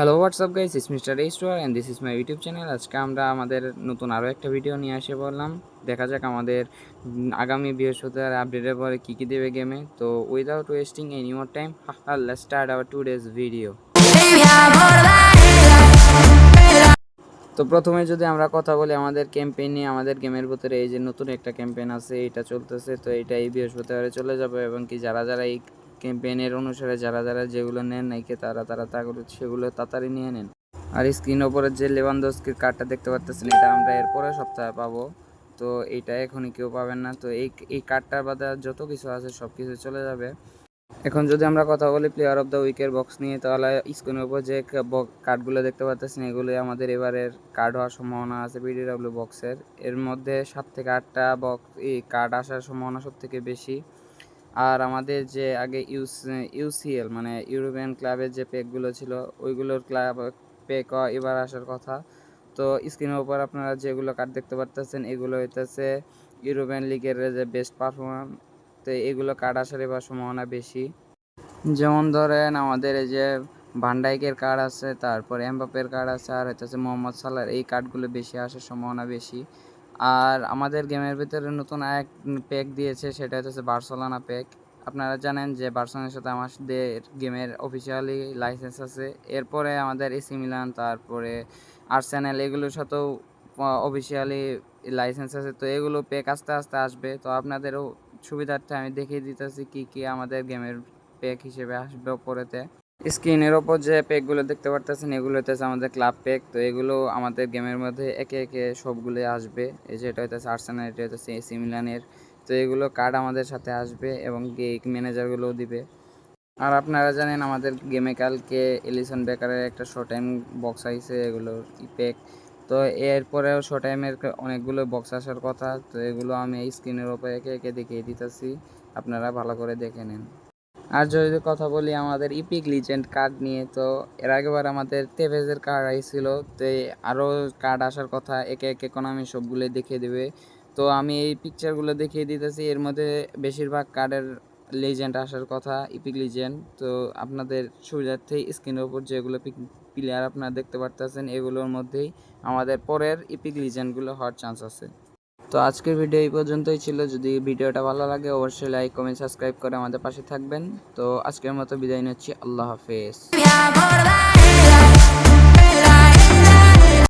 Hello WhatsApp guys is mister এই store and this is my YouTube channel আজকে আমরা আমাদের নতুন আরও একটা ভিডিও নিয়ে এসে বললাম দেখা যাক আমাদের আগামী বৃহস্পতিবার আপডেটের পরে কী কী দেবে গেমে তো without wasting any more time start our today's video তো প্রথমে যদি আমরা কথা বলি আমাদের ক্যাম্পেইন নিয়ে, আমাদের গেমের ভিতরে এই যে নতুন একটা ক্যাম্পেইন আছে, এটা চলতেছে। তো এটা এই বৃহস্পতিবারে চলে যাবে এবং কি যারা যারা এই ক্যাম্পেইনের অনুসারে যারা যারা যেগুলো নেন নাকি তারা তারা তাগুলো সেগুলো তাড়াতাড়ি নিয়ে নেন। আর স্ক্রিন ওপরে যে লেবানদস্কির কার্ডটা দেখতে পাচ্ছেন এটা আমরা এরপরে সপ্তাহে পাবো। তো এটা এখনই কেউ পাবেন না। তো এই এই কার্ডটার বাদে যত কিছু আছে সব কিছু চলে যাবে। এখন যদি আমরা কথা বলি প্লেয়ার অফ দ্য উইকের বক্স নিয়ে, তাহলে স্ক্রিনের উপর যে কার্ডগুলো দেখতে পাচ্ছেন এগুলো আমাদের এবারের কার্ড হওয়ার সম্ভাবনা আছে বিডিডব্লিউ বক্সের এর। মধ্যে সাত থেকে আটটা বক্স এই কার্ড আসার সম্ভাবনা সব থেকে বেশি। আর আমাদের যে আগে ইউস, ইউসিএল মানে ইউরোপিয়ান ক্লাবের যে পেকগুলো ছিল, ওইগুলোর ক্লাব পেক এবার আসার কথা। তো স্ক্রিনের উপর আপনারা যেগুলো কার্ড দেখতে পারতেছেন, এগুলো হইতেছে ইউরোপিয়ান লিগের যে বেস্ট পারফরম্যান্স তো এগুলো কার্ড আসার এবার সম্ভাবনা বেশি। যেমন ধরেন আমাদের এই যে ভান্ডাইকের কার্ড আছে, তারপর এমবাপের কার্ড আছে, আর হইতেছে মোহাম্মদ সালার এই কার্ডগুলো বেশি আসার সম্ভাবনা বেশি। আর আমাদের গেমের ভিতরে নতুন এক প্যাক দিয়েছে, সেটা হচ্ছে বার্সেলোনা প্যাক আপনারা জানেন যে বার্সেলোনার সাথে আমাদের গেমের অফিসিয়ালি লাইসেন্স আছে। এরপরে আমাদের এসি মিলান তারপরে আর্সেনাল এগুলোর সাথেও অফিসিয়ালি লাইসেন্স আছে। তো এগুলো প্যাক আস্তে আস্তে আসবে। তো আপনাদেরও সুবিধার্থে আমি দেখিয়ে দিতেছি কি কি আমাদের গেমের প্যাক হিসেবে আসবে পরেতে স্ক্রিনের ওপর যে প্যাকগুলো দেখতে পারতেছেন, এগুলো হইতেছে আমাদের ক্লাব প্যাক তো এগুলো আমাদের গেমের মধ্যে একে একে সবগুলোই আসবে। এই যে এটা হইতেছে আর্সেনাল এটা হইতেছে এসি মিলানের তো এগুলো কার্ড আমাদের সাথে আসবে এবং গেক ম্যানেজারগুলোও দিবে। আর আপনারা জানেন, আমাদের গেমে কালকে এলিসন বেকারের একটা শো টাইম বক্স আইছে এগুলোর প্যাক তো এরপরেও শো টাইমের অনেকগুলো বক্স আসার কথা। তো এগুলো আমি স্ক্রিনের ওপর একে একে দেখিয়ে দিতেছি। আপনারা ভালো করে দেখে নেন। আর যদি কথা বলি, আমাদের ইপিক লিজেন্ড কার্ড নিয়ে, তো এর আগেবার আমাদের তেভেজের কার্ড আইছিল, তো আরও কার্ড আসার কথা, একে একে কোনো আমি সবগুলো দেখিয়ে দেবে। তো আমি এই পিকচারগুলো দেখিয়ে দিতেছি, এর মধ্যে বেশিরভাগ কার্ডের লিজেন্ড আসার কথা ইপিক লিজেন্ড তো আপনাদের সুবিধার্থে স্ক্রিনের উপর যেগুলো প্লেয়ার আপনারা দেখতে পারতেছেন, এগুলোর মধ্যেই আমাদের পরের ইপিক লিজেন্ডগুলো হওয়ার চান্স আছে। তো আজকের ভিডিও এই পর্যন্তই ছিল। যদি ভিডিওটা ভালো লাগে, অবশ্যই লাইক কমেন্ট সাবস্ক্রাইব করে আমাদের পাশে থাকবেন। তো আজকের মতো বিদায় নিচ্ছি। আল্লাহ হাফেজ।